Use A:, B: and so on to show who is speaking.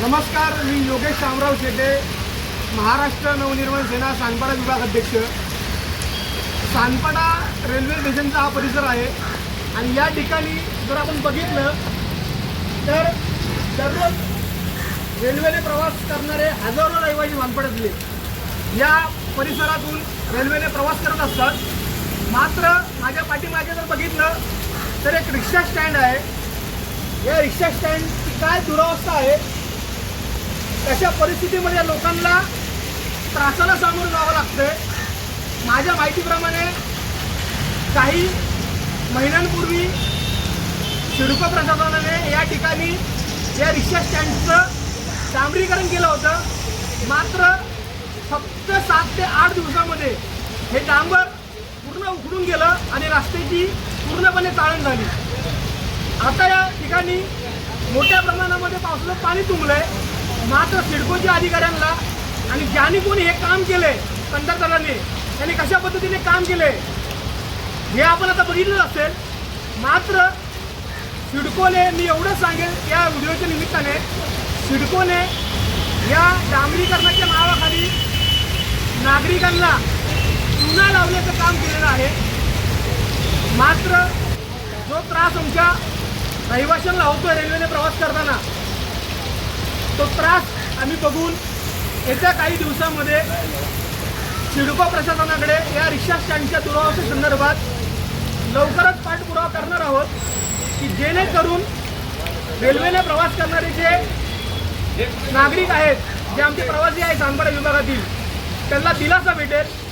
A: नमस्कार मी योगेश शामराव शेटे महाराष्ट्र नवनिर्माण सेना सानपाडा विभाग अध्यक्ष. सानपाडा रेल्वे स्टेशनचा हा परिसर आहे आणि या ठिकाणी जर आपण बघितलं तर दररोज रेल्वेने प्रवास करणारे हजारो रहिवासी सानपाड्यातले या परिसरातून रेल्वेने प्रवास करत असतात. मात्र माझ्या पाठीमागे जर बघितलं तर एक रिक्षा स्टँड आहे. या रिक्षा स्टँडची काय दुरावस्था आहे अशा परिस्थितीमध्ये लोकांना त्रासाला सामोरं जावं लागतंय. माझ्या माहितीप्रमाणे काही महिन्यांपूर्वी सिडको प्रशासनाने या ठिकाणी या रिक्षा स्टँडचं डांबरीकरण केलं होतं. मात्र फक्त सात ते आठ दिवसामध्ये हे डांबर पूर्ण उघडून गेलं आणि रस्त्याची पूर्णपणे चाळण झाली. आता या ठिकाणी मोठ्या प्रमाणामध्ये पावसाचं पाणी तुंबलंय. मात्र सिडकोच्या अधिकाऱ्यांना आणि ज्यांनी कोणी हे काम केले पंतप्रधानांनी त्यांनी कशा पद्धतीने काम केले हे आपण आता बघितलं असेल. मात्र सिडकोने मी एवढंच सांगेल या व्हिडिओच्या निमित्ताने सिडकोने या डांबरीकरणाच्या नावाखाली नागरिकांना चुना लावण्याचं काम केलेलं आहे. मात्र जो त्रास आमच्या रहिवाशांना होतो रेल्वेने प्रवास करताना तो त्रास आम्ही बघून येत्या काही दिवसामध्ये सिडको प्रशासनाकडे या रिक्षा स्टँडच्या दुरावाच्या संदर्भात लवकरच पाठपुरावा करणार आहोत की जेणेकरून रेल्वेने प्रवास करणारे जे नागरिक आहेत जे आमचे प्रवासी आहेत सांगपाडा विभागातील त्यांना दिलासा भेटेल.